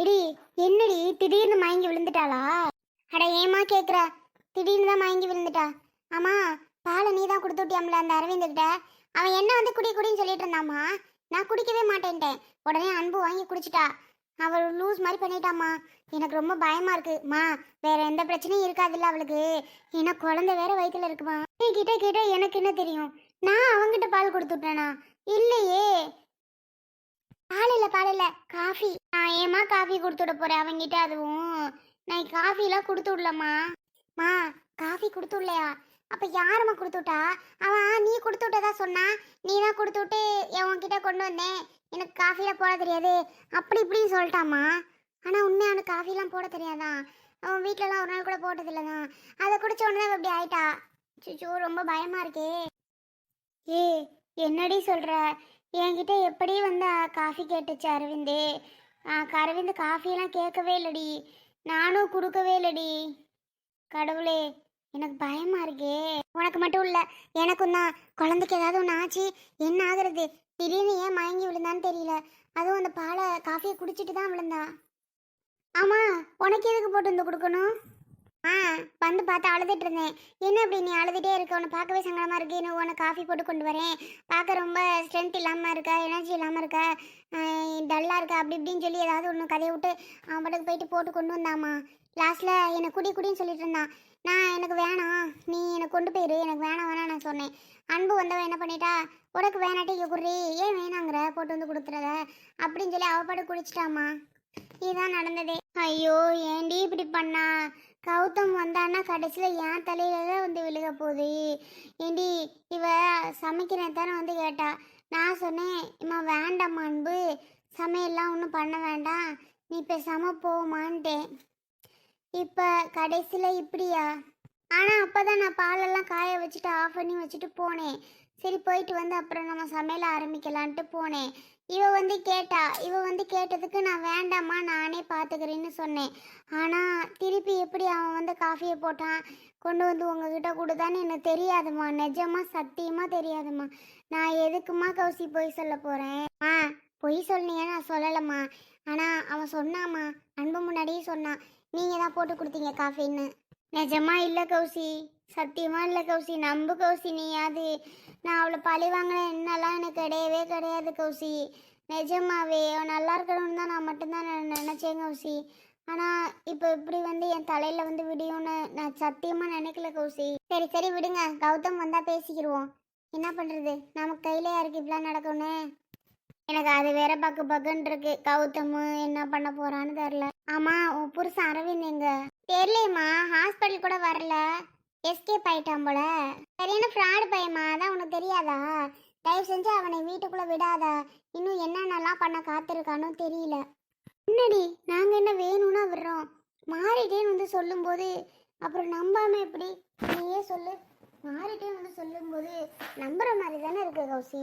Eddy என்னடி? திடீர்னு மயங்கி விழுந்துட்டாளா? அட ஏமா கேட்குற திடீர்னு தான் மயங்கி விழுந்துட்டா. ஆமா பாலை நீ தான் கொடுத்து விட்டியாம்ல அந்த அரவிந்த்கிட்ட? அவன் என்ன வந்து குடி குடின்னு சொல்லிட்டு இருந்தாமா நான் குடிக்கவே மாட்டேன்ட்டேன். உடனே அன்பு வாங்கி குடிச்சிட்டா. அவள் லூஸ் மாதிரி பண்ணிட்டாம்மா. எனக்கு ரொம்ப பயமா இருக்கு. மா வேற எந்த பிரச்சனையும் இருக்காதுல்ல அவளுக்கு. ஏன்னா குழந்தை வேற வயிற்றுல இருக்குமா? கிட்ட கேட்ட எனக்கு என்ன தெரியும்? நான் அவங்கிட்ட பால் கொடுத்துட்டேனா இல்லையே. பால் இல்லை பால் இல்லை. காஃபி. நான் ஏமா காஃபி கொடுத்து விட போறேன்? அவங்கிட்ட அதுவும். நான் காஃபிலாம் கொடுத்து விடலம்மா. மா காஃபி கொடுத்து விடலையா? அப்ப யாரும்மா கொடுத்து விட்டா? அவன் நீ கொடுத்து விட்டதா சொன்னா நீ தான் கொடுத்து விட்டு உன்கிட்ட கொண்டு வந்தேன். எனக்கு காஃபிலாம் போட தெரியாது. அப்படி இப்படின்னு சொல்லிட்டாமா ஆனா உண்மையா அவனுக்கு காஃபிலாம் போட தெரியாதான் அவன் வீட்டிலலாம் ஒரு நாள் கூட போட்டதில்லதான் அதை குடிச்ச உடனே அவ இப்படி ஆயிட்டா? சுச்சோ ரொம்ப பயமா இருக்கே. ஏ என்னடி சொல்ற? என்கிட்ட எப்படி வந்து காஃபி கேட்டுச்சு அரவிந்து. ஆ, அரவிந்த் காஃபியெல்லாம் கேட்கவே இல்லடி. நானும் கொடுக்கவே இல்லடி. கடவுளே எனக்கு பயமா இருக்கே. உனக்கு மட்டும் இல்ல எனக்கும் தான். குழந்தைக்கு ஏதாவது ஒன்று ஆச்சு என்ன ஆகுறது? திடீர்னு ஏன் மயங்கி விழுந்தான்னு தெரியல. அதுவும் அந்த பாலை காஃபியை குடிச்சிட்டு தான் விழுந்தா. ஆமா உனக்கு எதுக்கு போட்டு வந்து கொடுக்கணும்? ஆ வந்து பார்த்து அழுதுட்டு இருந்தேன் என்ன அப்படி நீ அழுதுகிட்டே இருக்க? உன்னை பார்க்கவே சங்கடமாக இருக்கு. இன்னும் உனக்கு காஃபி போட்டு கொண்டு வரேன். பார்க்க ரொம்ப ஸ்ட்ரென்த் இல்லாமல் இருக்கா? எனர்ஜி இல்லாமல் இருக்கா? டல்லாக இருக்கா? அப்படி இப்படின்னு சொல்லி ஏதாவது ஒன்று கதையை விட்டு அவன் பாட்டுக்கு போயிட்டு போட்டு கொண்டு வந்தாமா லாஸ்ட்டில் என்னை குடி குடின்னு சொல்லிட்டு இருந்தான். நான் எனக்கு வேணாம். நீ என்னை கொண்டு போயிரு. எனக்கு வேணாம் வேணாம் நான் சொன்னேன். அன்பு வந்தவன் என்ன பண்ணிட்டா உனக்கு வேணாட்டி இங்கே குடி ஏன் வேணாங்கிற? போட்டு வந்து கொடுத்துறத அப்படின்னு சொல்லி அவள் பாட்டு குடிச்சிட்டாமா இதுதான் நடந்ததே. ஐயோ ஏண்டி இப்படி பண்ணா? கௌதம் வந்தான்னா கடைசியில் என் தலையில தான் வந்து விழுக போகுது. ஏண்டி இவ சமைக்கிறேன் தானே வந்து கேட்டா. நான் சொன்னேன் இம்மா வேண்டாம்மா அன்பு. சமையல்லாம் ஒன்றும் பண்ண வேண்டாம். நீ பேசாம போமான்ட்டேன் இப்போ கடைசியில் இப்படியா? ஆனால் அப்போ தான் நான் பாலெல்லாம் காய வச்சுட்டு ஆஃப் பண்ணி வச்சுட்டு போனேன். சரி போயிட்டு வந்து அப்புறம் நம்ம சமையல் ஆரம்பிக்கலான்ட்டு போனேன். இவ வந்து கேட்டா இவ வந்து கேட்டதுக்கு நான் வேண்டாம்மா நானே பார்த்துக்கிறேன்னு சொன்னேன். ஆனால் திருப்பி எப்படி அவன் வந்து காஃபியை போட்டான் கொண்டு வந்து உங்ககிட்ட கொடுத்தான்னு எனக்கு தெரியாதும்மா. நிஜமா சத்தியமா தெரியாதும்மா. நான் எதுக்குமா கௌசி பொய் சொல்ல போகிறேன் ஆ பொய் சொன்னியா நான் சொல்லலைம்மா. ஆனால் அவன் சொன்னாம்மா அன்பு முன்னாடியே சொன்னான். நீங்கள் தான் போட்டு கொடுத்தீங்க காஃபின்னு நிஜமா இல்லை கௌசி. சத்தியமா இல்லை கௌசி. நம்பு கௌசி நீயாது நான் அவளை பழி வாங்கின என்னெல்லாம் எனக்கு கிடையவே கிடையாது கௌசி. நிஜமாவே அவன் நல்லா இருக்கணும்னு தான் நான் மட்டும்தான் நான் நினச்சேன் கௌசி. ஆனால் இப்போ இப்படி வந்து என் தலையில் வந்து விடியும்னு நான் சத்தியமாக நினைக்கல கௌசி. சரி சரி விடுங்க. கௌதம் வந்தால் பேசிக்கிடுவோம் என்ன பண்ணுறது நமக்கு கையில யாருக்கு இப்படிலாம் நடக்கும்னு? எனக்கு அது வேற பக்கு பக்குன்னு இருக்கு. கௌதம் என்ன பண்ண போறான்னு தெரில ஆமா உன் புருஷன் அரவிந்த் எங்க? தெரியலையம்மா ஹாஸ்பிட்டல் கூட வரல. எஸ்கேப் ஆயிட்டான் போல. சரியான ஃப்ராடு பையமா? அதான் உனக்கு தெரியாதா? தயவு செஞ்சு அவனை வீட்டுக்குள்ள விடாத. இன்னும் என்னென்னலாம் பண்ண காத்திருக்கானோ தெரியல. என்னடி நாங்க என்ன வேணும்னா விடுறோம்? மாறிட்டேன்னு வந்து சொல்லும்போது அப்புறம் நம்பாம எப்படி? நீயே சொல்லு. மாறிட்டே வந்து சொல்லும்போது நம்புற மாதிரி தானே இருக்கு கௌசி.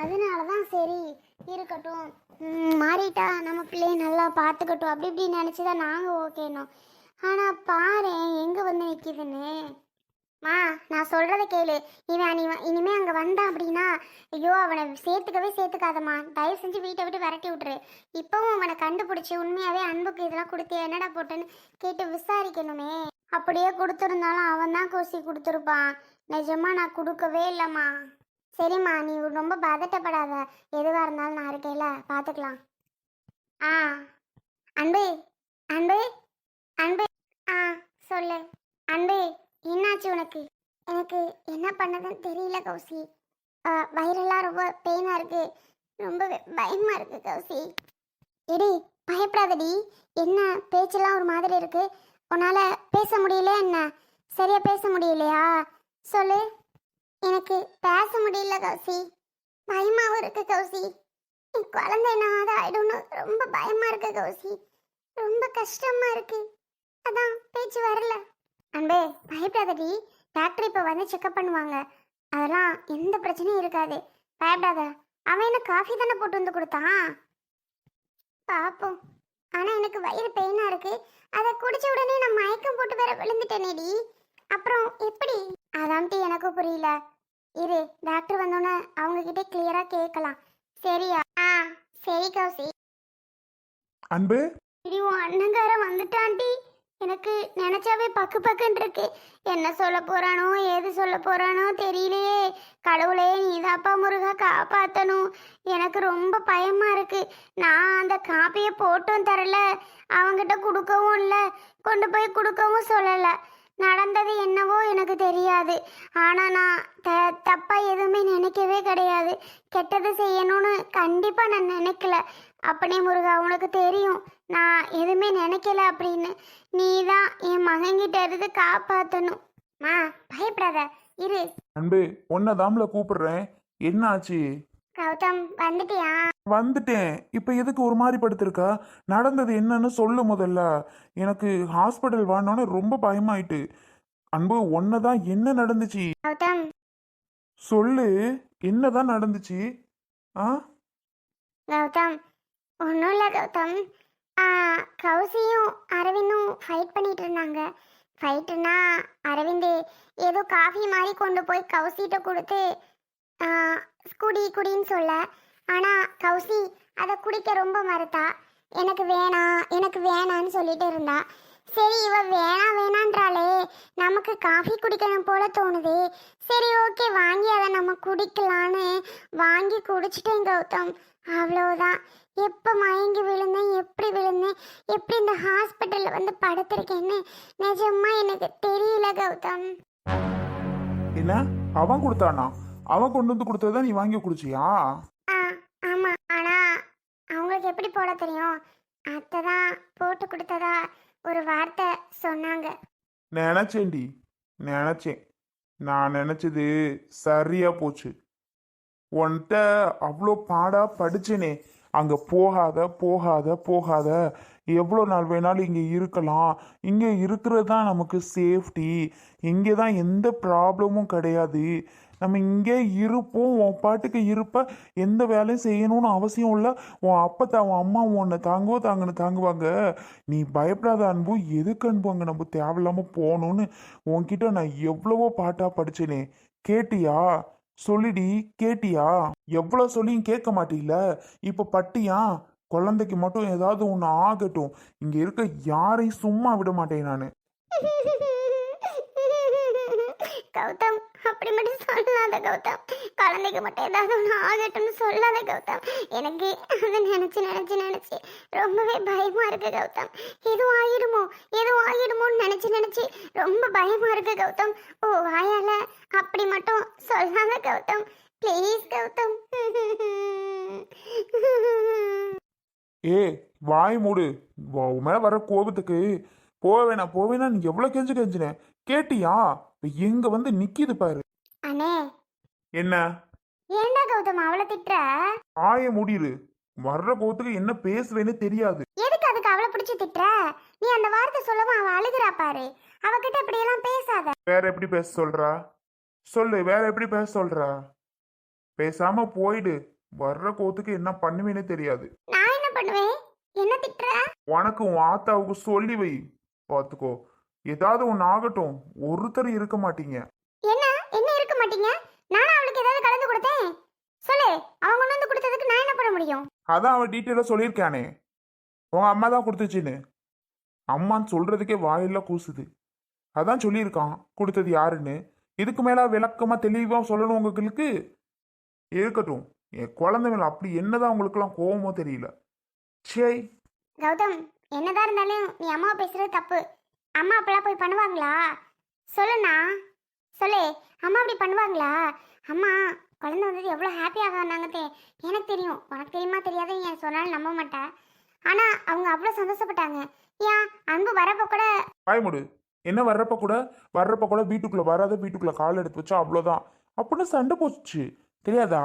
அதனால தான் சரி இருக்கட்டும். மாறிட்டா நம்ம பிள்ளைய நல்லா பார்த்துக்கட்டும். அப்படி இப்படி நினச்சி தான் நாங்கள் ஓகேனோம் ஆனால் பாரு எங்கே வந்து நிற்கிதுன்னு மா நான் சொல்கிறத கேளு. இவன் அனி இனிமே அங்கே வந்தான் அப்படின்னா ஐயோ அவனை சேர்த்துக்கவே சேர்த்துக்காதம்மா. தயவு செஞ்சு வீட்டை விட்டு விரட்டி விட்டுரு. இப்போவும் அவனை கண்டுபிடிச்சி உண்மையாகவே அன்புக்கு இதெல்லாம் கொடுத்து என்னடா போட்டுன்னு கேட்டு விசாரிக்கணுமே. அப்படியே கொடுத்துருந்தாலும் அவன் தான் கூசி கொடுத்துருப்பான். நிஜமா நான் கொடுக்கவே இல்லைம்மா. சரிம்மா நீ ரொம்ப பதட்டப்படாத. எதுவாக இருந்தாலும் நான் இருக்கேல பார்த்துக்கலாம் ஆ அன்பு அன்பு அன்பு. ஆ சொல்லு. அன்பு என்னாச்சு உனக்கு? எனக்கு என்ன பண்ணதுன்னு தெரியல கௌசி. வயிறெல்லாம் ரொம்ப பெயினாக இருக்கு. ரொம்ப பயமாக இருக்குது கௌசி. எடி பயப்படாதடி. என்ன பேச்செல்லாம் ஒரு மாதிரி இருக்கு. உன்னால பேச முடியல என்ன? சரியா பேச முடியலையா? சொல்லு. எனக்கு பேச முடியல கௌசி. பயமாவும் இருக்கு கௌசி. என் குழந்தை என்ன ஆயிடும்னு ரொம்ப பயமா இருக்கு கௌசி. ரொம்ப கஷ்டமா இருக்கு. அதான் பேச்சு வரல. அன்பே பயப்படாதடி. டாக்டர் இப்போ வந்து செக்அப் பண்ணுவாங்க. அதெல்லாம் எந்த பிரச்சனையும் இருக்காது. பயப்படாத. அவன் என்ன காஃபி தானே போட்டு வந்து கொடுத்தான்? பாப்போம். ஆனா எனக்கு வயிறு பெயினா இருக்கு. அதை குடிச்ச உடனே நான் மயக்கம் போட்டு வேற விழுந்துட்டேனேடி. அப்புறம் எப்படி? அதான்ட்டு எனக்கும் புரியல. இரு டாக்டர் வந்தோன்னே அவங்க கிட்ட கிளியரா கேட்கலாம். சரியா? ஆ சரி கௌசி. அன்பு? இடி உன் அண்ணங்காரன் வந்துட்டான்டி. எனக்கு நினைச்சாவே பக்கு பக்குன்னு இருக்கு. என்ன சொல்ல போகிறானோ ஏது சொல்ல போறானோ தெரியலையே. கடவுளே நீதாப்பா முருகா காப்பாற்றணும் எனக்கு ரொம்ப பயமா இருக்கு. நான் அந்த காப்பியை போட்டும் தரல. அவங்கிட்ட கொடுக்கவும் இல்லை. கொண்டு போய் கொடுக்கவும் சொல்லலை. நடந்தது எனக்கு தெரியாது. ஆனால் நான் த தப்பாக எதுவுமே நினைக்கவே கிடையாது. கெட்டது செய்யணும்னு கண்டிப்பாக நான் நினைக்கல. அப்பனே முருகா உனக்கு தெரியும். நான் எதுவுமே நினைக்கல அப்படின்னு. நீ தான் என் மகன்கிட்ட இருந்து காப்பாற்றணும் மா பயப்படாத. இரு. அன்பு உன்னை தாம்ல கூப்பிடுறேன். என்ன ஆச்சு கௌதம் வந்துட்டியா? வந்துட்டேன். இப்போ எதுக்கு ஒரு மாதிரி படுத்திருக்கா? நடந்தது என்னன்னு சொல்லு முதல்ல. எனக்கு ஹாஸ்பிட்டல் வானோன்னு ரொம்ப பயமாயிட்டு. அன்பு ஒன்றை தான் என்ன நடந்துச்சு? கௌதம் சொல்லு என்னதான் நடந்துச்சு? ஆ? கௌதம் ஒன்றும் இல்லை கௌதம். ஆ, கௌசியும் அரவிந்தும் ஃபைட் பண்ணிட்டு இருந்தாங்க. ஃபைட்டுனா அரவிந்த் ஏதோ காஃபி மாதிரி கொண்டு போய் கௌசிட்ட கொடுத்து ஆ, குடி குடின்னு சொல்ல. ஆனால் கௌசி அதை குடிக்க ரொம்ப மறுத்தா எனக்கு வேணாம் எனக்கு வேணான்னு சொல்லிட்டு இருந்தா. சரி இவ வேணாம் வேணான்றாளே. நமக்கு காஃபி குடிக்கணும் போல தோணுது. சரி ஓகே வாங்கி அதை நம்ம குடிக்கலான்னு வாங்கி குடிச்சிட்டேன் கௌதம். அவ்வளவுதான். எப்போ மயங்கி விழுந்தேன் எப்படி விழுந்தேன் எப்படி இந்த ஹாஸ்பிட்டலில் வந்து படுத்திருக்கேன்னு நிஜமா எனக்கு தெரியல கௌதம். என்ன? அவன் கொடுத்தானா? அவன் கொண்டு வந்து கொடுத்ததை நீ வாங்கி குடிச்சியா? ஆ ஆமாம் ஆனால் அவங்களுக்கு எப்படி போட தெரியும்? அத்தை தான் போட்டு கொடுத்ததா? ஒரு வார்த்தை சொன்னாங்க. நினைச்சேன்டி நினைச்சேன். நான் நினைச்சது சரியா போச்சு. உன்கிட்ட அவ்வளோ பாடா படிச்சேனே. அங்கே போகாத போகாத போகாத. எவ்வளோ நாள் வேணாலும் இங்கே இருக்கலாம். இங்கே இருக்கிறது தான் நமக்கு சேஃப்டி இங்கே தான் எந்த ப்ராப்ளமும் கிடையாது. நம்ம இங்கே இருப்போம். உன் பாட்டுக்கு இருப்ப. எந்த வேலையும் செய்யணும்னு அவசியம் இல்லை. உன் அப்பத்தா உன் அம்மா உன்னை தாங்குவோ தாங்கன்னு தாங்குவாங்க. நீ பயப்படாத அன்பு. எதுக்கு அன்பு? அங்கே நம்ம தேவையில்லாமல் போகணும்னு. உன்கிட்ட நான் எவ்வளவோ பாட்டாக படிச்சேனே. கேட்டியா? சொல்லிடி கேட்டியா? எவ்வளோ சொல்லியும் கேட்க மாட்டீல? இப்போ பட்டியா? குழந்தைக்கு மட்டும் ஏதாவது ஒன்று ஆகட்டும். இங்கே இருக்க யாரையும் சும்மா விட மாட்டேன் நான். கௌதம் அப்படி மட்டும் சொல்லாத கௌதம். குழந்தைக்கு மட்டும் ஏதாவது ஒன்று ஆகட்டும்னு சொல்லாத கௌதம். எனக்கு அதை நினச்சி நினச்சி நினச்சி ரொம்பவே பயமாக இருக்கு கௌதம். எதுவும் ஆகிடுமோ எதுவும் ஆகிடுமோன்னு நினச்சி நினச்சி ரொம்ப பயமாக இருக்கு கௌதம். ஓ வாயால அப்படி மட்டும் சொல்லாத கௌதம். ப்ளீஸ் கௌதம். ஏ வாய் மூடு. உன் மேலே வர கோபத்துக்கு. போவேனா போவேனா நீ எவ்வளோ கெஞ்சு கெஞ்சினேன் கேட்டியா? எங்க வந்து நிக்கிது பாரு. அண்ணே. என்ன? ஏன்டா கௌதம் அவளை திட்டுற? ஆய முடியுது வர்ற கோபத்துக்கு என்ன பேசுவேன்னு தெரியாது. எதுக்கு அதுக்கு அவளை பிடிச்சி திட்டுற? நீ அந்த வார்த்தை சொல்லவும் அவ அழுகிறா பாரு. அவகிட்ட இப்படியெல்லாம் பேசாத. வேற எப்படி பேச சொல்றா? சொல்லு வேற எப்படி பேச சொல்றா? பேசாம போயிடு. வர்ற கோத்துக்கு என்ன பண்ணுவேன்னு தெரியாது. நான் என்ன பண்ணுவேன்? என்ன திட்டுற? உனக்கு உன் ஆத்தாவுக்கு சொல்லி வை. பார்த்துக்கோ ஏதாவது ஒன்று ஆகட்டும். ஒருத்தர் இருக்க மாட்டீங்க. என்ன? என்ன இருக்க மாட்டீங்க? நானும் அவளுக்கு ஏதாவது கலந்து கொடுத்தேன்? சொல்லு அவங்க கொண்டு வந்து கொடுத்ததுக்கு நான் என்ன பண்ண முடியும்? அதான் அவன் டீட்டெயிலாக சொல்லியிருக்கானே. உன் அம்மா தான் கொடுத்துச்சின்னு. அம்மான்னு சொல்றதுக்கே வாயெல்லாம் கூசுது. அதான் சொல்லியிருக்கான். கொடுத்தது யாருன்னு? இதுக்கு மேல விளக்கமா தெளிவா சொல்லணும் உங்களுக்கு இருக்கட்டும். என் குழந்தை மேல அப்படி என்னதான் உங்களுக்குலாம் கோவமோ தெரியல. சே கௌதம் என்னதான் இருந்தாலும் நீ அம்மாவை பேசுறது தப்பு. அம்மா அப்பெல்லாம் போய் பண்ணுவாங்களா? சொல்லுண்ணா. சொல்லு அம்மா அப்படி பண்ணுவாங்களா? அம்மா குழந்தை வந்தது எவ்வளோ ஹாப்பியாக வந்தாங்க எனக்கு தெரியும். உனக்கு தெரியுமா தெரியாது என் சொன்னாலும் நம்ப மாட்டேன் ஆனால் அவங்க அவ்வளோ சந்தோஷப்பட்டாங்க. ஏன்? அன்பு வரப்போ கூட பயமுடு என்ன வர்றப்ப கூட? வர்றப்ப கூட வீட்டுக்குள்ளே வராத வீட்டுக்குள்ளே கால் எடுத்து வச்சா அவ்வளோதான். அப்படின்னு சண்டை போச்சு தெரியாதா?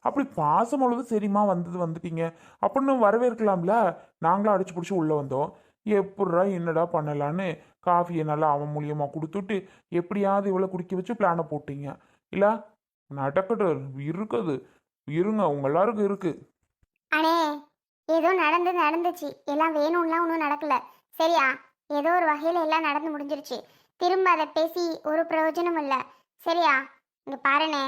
அப்படி பாசம் அவ்வளவு சரிம்மா வந்தது வந்துட்டீங்க. அப்படின்னு வரவேற்கலாம்ல. நாங்களும் அடிச்சு பிடிச்சி உள்ளே வந்தோம். எப்பட்றா என்னடா பண்ணலான்னு காஃபியை நல்லா அவன் மூலியமாக கொடுத்துட்டு எப்படியாவது இவ்வளோ குடிக்க வச்சு பிளானை போட்டீங்க. இல்லை நடக்கட்டும் இருக்குது. இருங்க உங்க எல்லாருக்கும் இருக்கு. அண்ணே ஏதோ நடந்து நடந்துச்சு. எல்லாம் வேணும்லாம் ஒன்றும் நடக்கல. சரியா? ஏதோ ஒரு வகையில் எல்லாம் நடந்து முடிஞ்சிருச்சு. திரும்ப அதை பேசி ஒரு பிரயோஜனம் இல்லை. சரியா? இங்கே பாருண்ணே.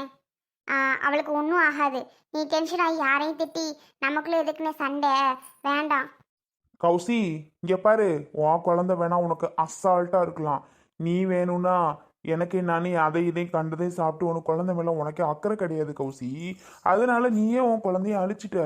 அவளுக்கு ஒன்றும் ஆகாது. நீ டென்ஷன் ஆகி யாரையும் திட்டி நமக்குள்ளே எதுக்குன்னு சண்டை? வேண்டாம். கௌசி இங்கே பாரு உன் குழந்தை வேணா உனக்கு அசால்ட்டாக இருக்கலாம். நீ வேணும்னா எனக்கு நானே அதை இதையும் கண்டதையும் சாப்பிட்டு உனக்கு குழந்தை மேலே உனக்கு அக்கறை கிடையாது கௌசி. அதனால நீயே உன் குழந்தைய அழிச்சிட்ட.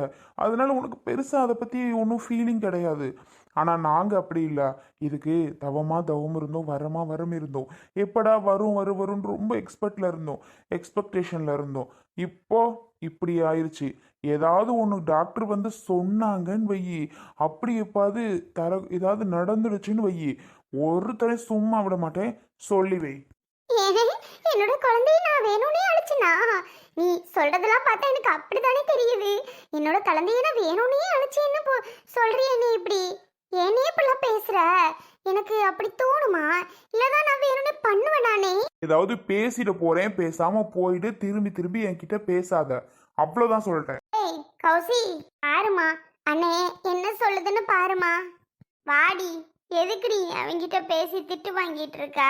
அதனால உனக்கு பெருசாக அதை பற்றி ஒன்றும் ஃபீலிங் கிடையாது. ஆனால் நாங்கள் அப்படி இல்லை. இதுக்கு தவமாக தவம் இருந்தோம் வரமாக வரம் இருந்தோம். எப்படா வரும் வரும் வரும்னு ரொம்ப எக்ஸ்பெக்டில் இருந்தோம். எக்ஸ்பெக்டேஷனில் இருந்தோம். இப்போ இப்படி ஆயிடுச்சு ஏதாவது ஒன்று டாக்டர் வந்து சொன்னாங்கன்னு வையி. அப்படி எப்பாவது தர ஏதாவது நடந்துடுச்சுன்னு வையி. ஒருத்தரை சும்மா விட மாட்டேன். சொல்லி வை. என்னோட குழந்தைய நான் வேணும்னே அழைச்சனா? நீ சொல்றதெல்லாம் பார்த்தா எனக்கு அப்படித்தானே தெரியுது. என்னோட குழந்தைய நான் வேணும்னே அழைச்சேன்னு போ சொல்றியே நீ இப்படி. ஏனே இப்படிலாம் பேசுற? எனக்கு அப்படி தோணுமா? இல்லதான் நான் வேணும்னே பண்ணுவேன் நானே. ஏதாவது பேசிட போறேன். பேசாம போயிட்டு திரும்பி திரும்பி என்கிட்ட பேசாத. அவ்வளோதான் சொல்லிட்டேன். கௌசி பாருமா அண்ணே என்ன சொல்லுதுன்னு பாருமா வாடி எதுக்குடி அவங்கிட்ட பேசி திட்டு வாங்கிட்டு இருக்க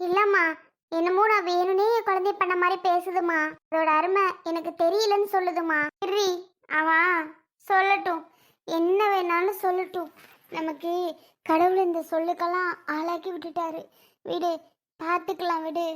இல்லம்மா என்னமோ நான் வேணும்னே என் குழந்தை பண்ண மாதிரி பேசுதுமா அதோட அருமை எனக்கு தெரியலன்னு சொல்லுதுமா சரி அவன் சொல்லட்டும். என்ன வேணாலும் சொல்லட்டும். நமக்கு கடவுள் இந்த சொல்லுக்கெல்லாம் ஆளாக்கி விட்டுட்டாரு. விடு பார்த்துக்கலாம் விடு.